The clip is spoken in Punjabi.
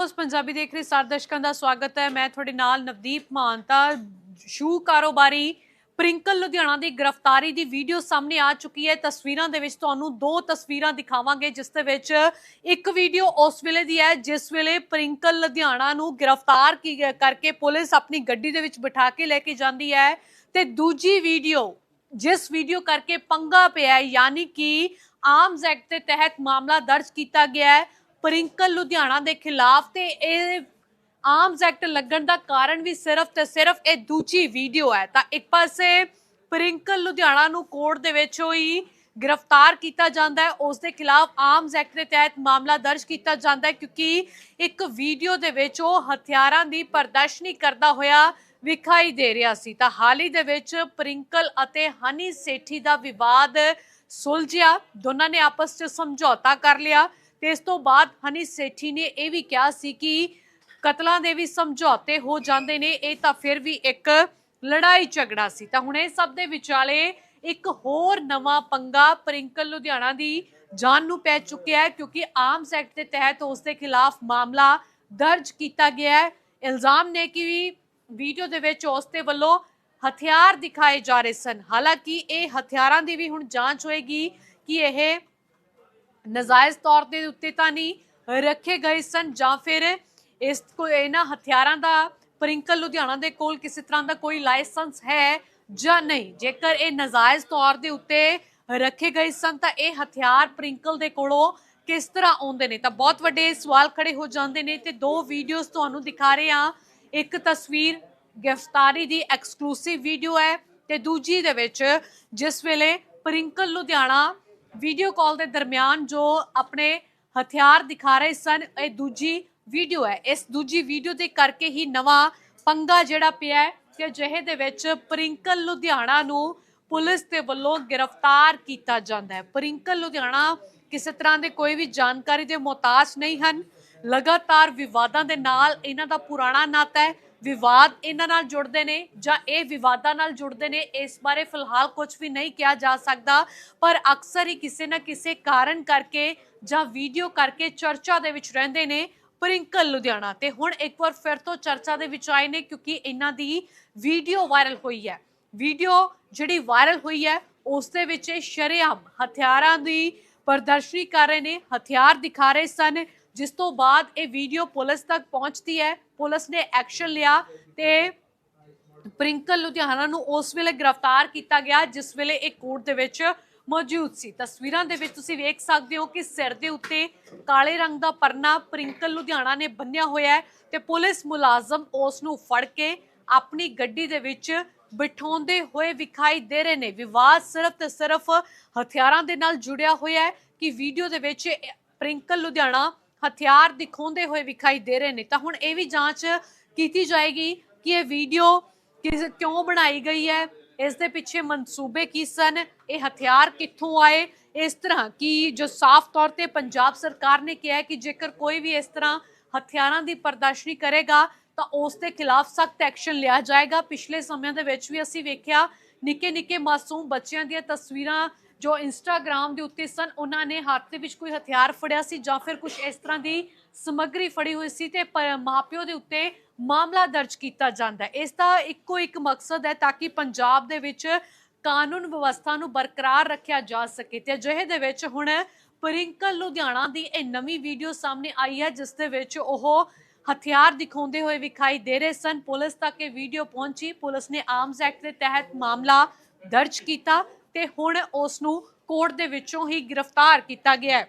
ਉਸ ਪੰਜਾਬੀ ਦੇਖ ਰਹੇ ਸਾਰੇ ਦਰਸ਼ਕਾਂ ਦਾ ਸਵਾਗਤ ਹੈ। ਮੈਂ ਤੁਹਾਡੇ ਨਾਲ ਨਵਦੀਪ ਮਾਨਤਾ, ਸ਼ੂ ਕਾਰੋਬਾਰੀ ਪ੍ਰਿੰਕਲ ਲੁਧਿਆਣਾ ਦੀ ਗ੍ਰਿਫਤਾਰੀ ਦੀ ਵੀਡੀਓ ਸਾਹਮਣੇ ਆ ਚੁੱਕੀ ਹੈ। ਤਸਵੀਰਾਂ ਦੇ ਵਿੱਚ ਤੁਹਾਨੂੰ ਦੋ ਤਸਵੀਰਾਂ ਦਿਖਾਵਾਂਗੇ, ਜਿਸ ਦੇ ਵਿੱਚ ਇੱਕ ਵੀਡੀਓ ਉਸ ਵੇਲੇ ਦੀ ਹੈ, ਜਿਸ ਵੇਲੇ ਪ੍ਰਿੰਕਲ ਲੁਧਿਆਣਾ ਨੂੰ ਗ੍ਰਿਫਤਾਰ ਕੀ ਕਰਕੇ ਪੁਲਿਸ ਆਪਣੀ ਗੱਡੀ ਦੇ ਵਿੱਚ ਬਿਠਾ ਕੇ ਲੈ ਕੇ ਜਾਂਦੀ ਹੈ ਤੇ ਦੂਜੀ ਵੀਡੀਓ, ਜਿਸ ਵੀਡੀਓ ਕਰਕੇ ਪੰਗਾ ਪਿਆ ਹੈ, ਯਾਨੀ ਕਿ ਆਰਮਸ ਐਕਟ ਦੇ ਤਹਿਤ ਮਾਮਲਾ ਦਰਜ ਕੀਤਾ ਗਿਆ ਹੈ। ਪ੍ਰਿੰਕਲ ਲੁਧਿਆਣਾ ਦੇ ਖਿਲਾਫ ਤੇ ਇਹ ਆਰਮਸ ਐਕਟ ਲੱਗਣ ਦਾ ਕਾਰਨ ਵੀ ਸਿਰਫ ਤੇ ਸਿਰਫ ਇਹ ਦੂਜੀ ਵੀਡੀਓ ਹੈ। ਤਾਂ ਇੱਕ ਪਾਸੇ ਪ੍ਰਿੰਕਲ ਲੁਧਿਆਣਾ ਨੂੰ ਕੋਰਟ ਦੇ ਵਿੱਚ ਹੋਈ ਗ੍ਰਿਫਤਾਰ ਕੀਤਾ ਜਾਂਦਾ ਹੈ। ਉਸ ਦੇ ਖਿਲਾਫ ਆਰਮਸ ਐਕਟ ਦੇ ਤਹਿਤ ਮਾਮਲਾ ਦਰਜ ਕੀਤਾ ਜਾਂਦਾ ਹੈ ਕਿਉਂਕਿ ਇੱਕ ਵੀਡੀਓ ਦੇ ਵਿੱਚ ਉਹ ਹਥਿਆਰਾਂ ਦੀ ਪ੍ਰਦਰਸ਼ਨੀ ਕਰਦਾ ਹੋਇਆ ਵਿਖਾਈ ਦੇ ਰਿਹਾ ਸੀ। ਤਾਂ ਹਾਲ ਹੀ ਦੇ ਵਿੱਚ ਪ੍ਰਿੰਕਲ ਅਤੇ ਹਨੀ ਸੇਠੀ ਦਾ ਵਿਵਾਦ ਸੁਲਝਿਆ। ਦੋਨਾਂ ਨੇ ਆਪਸ 'ਚ ਸਮਝੌਤਾ ਕਰ ਲਿਆ। ਤੇ ਇਸ ਤੋਂ ਬਾਅਦ ਹਨੀ ਸੇਠੀ ਨੇ ਇਹ ਵੀ ਕਿਹਾ ਸੀ ਕਿ ਕਤਲਾਂ ਦੇ ਵੀ ਸਮਝੌਤੇ ਹੋ ਜਾਂਦੇ ਨੇ, ਇਹ ਤਾਂ ਫਿਰ ਵੀ ਇੱਕ ਲੜਾਈ ਝਗੜਾ ਸੀ। ਤਾਂ ਹੁਣ ਇਹ ਸਭ ਦੇ ਵਿਚਾਲੇ ਇੱਕ ਹੋਰ ਨਵਾਂ ਪੰਗਾ ਪ੍ਰਿੰਕਲ ਲੁਧਿਆਣਾ ਦੀ ਜਾਨ ਨੂੰ ਪੈ ਚੁੱਕਿਆ ਹੈ, ਕਿਉਂਕਿ ਆਰਮਸ ਐਕਟ ਦੇ ਤਹਿਤ ਉਸ ਦੇ ਖਿਲਾਫ ਮਾਮਲਾ ਦਰਜ ਕੀਤਾ ਗਿਆ ਹੈ। ਇਲਜ਼ਾਮ ਨੇ ਕਿ ਵੀਡੀਓ ਦੇ ਵਿੱਚ ਉਸ ਦੇ ਵੱਲੋਂ ਹਥਿਆਰ ਦਿਖਾਏ ਜਾ ਰਹੇ ਸਨ। ਹਾਲਾਂਕਿ ਇਹ ਹਥਿਆਰਾਂ ਦੀ ਵੀ ਹੁਣ ਜਾਂਚ ਹੋਏਗੀ ਕਿ ਇਹ ਨਜਾਇਜ਼ ਤੌਰ ਦੇ ਉੱਤੇ ਤਾਂ ਨਹੀਂ, ਰੱਖੇ ਗਏ ਸਨ ਜਾਂ ਫਿਰ ਇਸ ਕੋ ਇਹਨਾਂ ਹਥਿਆਰਾਂ ਦਾ ਪ੍ਰਿੰਕਲ ਲੁਧਿਆਣਾ ਦੇ ਕੋਲ ਕਿਸੇ ਤਰ੍ਹਾਂ ਦਾ ਕੋਈ ਲਾਇਸੈਂਸ ਹੈ ਜਾਂ ਨਹੀਂ? ਜੇਕਰ ਇਹ ਨਜਾਇਜ਼ ਤੌਰ ਦੇ ਉੱਤੇ ਰੱਖੇ ਗਏ ਸਨ ਤਾਂ ਇਹ ਹਥਿਆਰ ਪ੍ਰਿੰਕਲ ਦੇ ਕੋਲੋਂ ਕਿਸ ਤਰ੍ਹਾਂ ਆਉਂਦੇ ਨੇ? ਤਾਂ ਬਹੁਤ ਵੱਡੇ ਸਵਾਲ ਖੜੇ ਹੋ ਜਾਂਦੇ ਨੇ ਤੇ ਦੋ ਵੀਡੀਓਜ਼ ਤੁਹਾਨੂੰ ਦਿਖਾ ਰਹੇ ਹਾਂ। ਇੱਕ ਤਸਵੀਰ ਗ੍ਰਿਫਤਾਰੀ ਦੀ ਐਕਸਕਲੂਸਿਵ ਵੀਡੀਓ ਹੈ ਤੇ ਦੂਜੀ ਦੇ ਵਿੱਚ ਜਿਸ ਵੇਲੇ ਪ੍ਰਿੰਕਲ ਲੁਧਿਆਣਾ ਵੀਡੀਓ ਕਾਲ ਦੇ ਦਰਮਿਆਨ ਜੋ ਆਪਣੇ ਹਥਿਆਰ ਦਿਖਾ ਰਹੇ ਸਨ, ਇਹ ਦੂਜੀ ਵੀਡੀਓ ਹੈ। ਇਸ ਦੂਜੀ ਵੀਡੀਓ ਦੇ ਕਰਕੇ ਹੀ ਨਵਾਂ ਪੰਗਾ ਜਿਹੜਾ ਪਿਆ ਹੈ ਕਿ ਜਿਹੇ ਦੇ ਵਿੱਚ ਪ੍ਰਿੰਕਲ ਲੁਧਿਆਣਾ ਨੂੰ ਪੁਲਿਸ ਦੇ ਵੱਲੋਂ ਗ੍ਰਿਫਤਾਰ ਕੀਤਾ ਜਾਂਦਾ ਹੈ। ਪ੍ਰਿੰਕਲ ਲੁਧਿਆਣਾ ਕਿਸੇ ਤਰ੍ਹਾਂ ਦੇ ਕੋਈ ਵੀ ਜਾਣਕਾਰੀ ਦੇ ਮੁਹਤਾਜ ਨਹੀਂ ਹਨ। ਲਗਾਤਾਰ ਵਿਵਾਦਾਂ ਦੇ ਨਾਲ ਇਹਨਾਂ ਦਾ ਪੁਰਾਣਾ ਨਾਤਾ ਹੈ। ਵਿਵਾਦ ਇਹਨਾਂ ਨਾਲ ਜੁੜਦੇ ਨੇ ਜਾਂ ਇਹ ਵਿਵਾਦਾਂ ਨਾਲ ਜੁੜਦੇ ਨੇ, ਇਸ ਬਾਰੇ ਫਿਲਹਾਲ ਕੁਝ ਵੀ ਨਹੀਂ ਕਿਹਾ ਜਾ ਸਕਦਾ। ਪਰ ਅਕਸਰ ਹੀ ਕਿਸੇ ਨਾ ਕਿਸੇ ਕਾਰਨ ਕਰਕੇ ਜਾਂ ਵੀਡੀਓ ਕਰਕੇ ਚਰਚਾ ਦੇ ਵਿੱਚ ਰਹਿੰਦੇ ਨੇ ਪ੍ਰਿੰਕਲ ਲੁਧਿਆਣਾ। ਤੇ ਹੁਣ ਇੱਕ ਵਾਰ ਫਿਰ ਤੋਂ ਚਰਚਾ ਦੇ ਵਿੱਚ ਆਏ ਨੇ ਕਿਉਂਕਿ ਇਹਨਾਂ ਦੀ ਵੀਡੀਓ ਵਾਇਰਲ ਹੋਈ ਹੈ। ਵੀਡੀਓ ਜਿਹੜੀ ਵਾਇਰਲ ਹੋਈ ਹੈ, ਉਸ ਦੇ ਵਿੱਚ ਇਹ ਸ਼ਰੇਆਮ ਹਥਿਆਰਾਂ ਦੀ ਪ੍ਰਦਰਸ਼ਨੀ ਕਰ ਰਹੇ ਨੇ, ਹਥਿਆਰ ਦਿਖਾ ਰਹੇ ਸਨ। ਜਿਸ ਤੋਂ ਬਾਅਦ ਇਹ ਵੀਡੀਓ ਪੁਲਿਸ ਤੱਕ ਪਹੁੰਚਦੀ ਹੈ। ਪੁਲਿਸ ਨੇ ਐਕਸ਼ਨ ਲਿਆ ਤੇ ਪ੍ਰਿੰਕਲ ਲੁਧਿਆਣਾ ਨੂੰ ਉਸ ਵੇਲੇ ਗ੍ਰਿਫਤਾਰ ਕੀਤਾ ਗਿਆ, ਜਿਸ ਵੇਲੇ ਇਹ ਕੋਰਟ ਦੇ ਵਿੱਚ ਮੌਜੂਦ ਸੀ। ਤਸਵੀਰਾਂ ਦੇ ਵਿੱਚ ਤੁਸੀਂ ਵੇਖ ਸਕਦੇ ਹੋ ਕਿ ਸਿਰ ਦੇ ਉੱਤੇ ਕਾਲੇ ਰੰਗ ਦਾ ਪਰਨਾ ਪ੍ਰਿੰਕਲ ਲੁਧਿਆਣਾ ਨੇ ਬੰਨਿਆ ਹੋਇਆ ਹੈ ਤੇ ਪੁਲਿਸ ਮੁਲਾਜ਼ਮ ਉਸ ਨੂੰ ਫੜ ਕੇ ਆਪਣੀ ਗੱਡੀ ਦੇ ਵਿੱਚ ਬਿਠਾਉਂਦੇ ਹੋਏ ਵਿਖਾਈ ਦੇ ਰਹੇ ਨੇ। ਵਿਵਾਦ ਸਿਰਫ ਤੇ ਸਿਰਫ ਹਥਿਆਰਾਂ ਦੇ ਨਾਲ ਜੁੜਿਆ ਹੋਇਆ ਹੈ ਕਿ ਵੀਡੀਓ ਦੇ ਵਿੱਚ ਪ੍ਰਿੰਕਲ ਲੁਧਿਆਣਾ ਹਥਿਆਰ ਦਿਖਾਉਂਦੇ ਹੋਏ ਵਿਖਾਈ ਦੇ ਰਹੇ ਨੇ। ਤਾਂ ਹੁਣ ਇਹ ਵੀ ਜਾਂਚ ਕੀਤੀ ਜਾਏਗੀ ਕਿ ਇਹ ਵੀਡੀਓ ਕਿਸ ਕਿਉਂ ਬਣਾਈ ਗਈ ਹੈ? ਇਸ ਦੇ ਪਿੱਛੇ ਮਨਸੂਬੇ ਕੀ ਸਨ? ਇਹ ਹਥਿਆਰ ਕਿੱਥੋਂ ਆਏ? ਇਸ ਤਰ੍ਹਾਂ ਕਿ ਜੋ ਸਾਫ਼ ਤੌਰ ਤੇ ਪੰਜਾਬ ਸਰਕਾਰ ਨੇ ਕਿਹਾ ਕਿ ਜੇਕਰ ਕੋਈ ਵੀ ਇਸ ਤਰ੍ਹਾਂ ਹਥਿਆਰਾਂ ਦੀ ਪ੍ਰਦਰਸ਼ਨੀ ਕਰੇਗਾ, ਤਾਂ ਉਸ ਦੇ ਖਿਲਾਫ ਸਖਤ ਐਕਸ਼ਨ ਲਿਆ ਜਾਏਗਾ। ਪਿਛਲੇ ਸਮਿਆਂ ਦੇ ਵਿੱਚ ਵੀ ਅਸੀਂ ਵੇਖਿਆ ਨਿੱਕੇ ਨਿੱਕੇ ਮਾਸੂਮ ਬੱਚਿਆਂ ਦੀਆਂ ਤਸਵੀਰਾਂ ਜੋ ਇੰਸਟਾਗ੍ਰam ਦੇ ਉੱਤੇ ਸਨ, ਉਹਨਾਂ ਨੇ ਹੱਥ ਦੇ ਵਿੱਚ ਕੋਈ ਹਥਿਆਰ ਫੜਿਆ ਸੀ ਜਾਂ ਫਿਰ ਕੁਝ ਇਸ ਤਰ੍ਹਾਂ ਦੀ ਸਮੱਗਰੀ ਫੜੀ ਹੋਈ ਸੀ ਤੇ ਪ- ਮਾਪਿਓ ਦੇ ਉੱਤੇ ਮਾਮਲਾ ਦਰਜ ਕੀਤਾ ਜਾਂਦਾ ਹੈ। ਇਸ ਦਾ ਇੱਕੋ ਇੱਕ ਮਕਸਦ ਹੈ ਤਾਂ ਕਿ ਪੰਜਾਬ ਦੇ ਵਿੱਚ ਕਾਨੂੰਨ ਵਿਵਸਥਾ ਨੂੰ ਬਰਕਰਾਰ ਰੱਖਿਆ ਜਾ ਸਕੇ ਤੇ ਅਜਿਹੇ ਦੇ ਵਿੱਚ ਹੁਣ ਪ੍ਰਿੰਕਲ ਲੁਧਿਆਣਾ ਦੀ ਇਹ ਨਵੀਂ ਵੀਡੀਓ ਸਾਹਮਣੇ ਆਈ ਹੈ, ਜਿਸ ਦੇ ਵਿੱਚ ਉਹ ਹਥਿਆਰ ਦਿਖਾਉਂਦੇ ਹੋਏ ਵਿਖਾਈ ਦੇ ਰਹੇ ਸਨ। ਪੁਲਿਸ ਤੱਕ ਇਹ ਵੀਡੀਓ ਪਹੁੰਚੀ। ਪੁਲਿਸ ਨੇ ਆਰਮਸ ਐਕਟ ਦੇ ਤਹਿਤ ਮਾਮਲਾ ਦਰਜ ਕੀਤਾ। ਤੇ ਹੁਣ ਉਸ ਨੂੰ ਕੋਰਟ ਦੇ ਵਿੱਚੋਂ ਹੀ ਗ੍ਰਿਫਤਾਰ ਕੀਤਾ ਗਿਆ ਹੈ।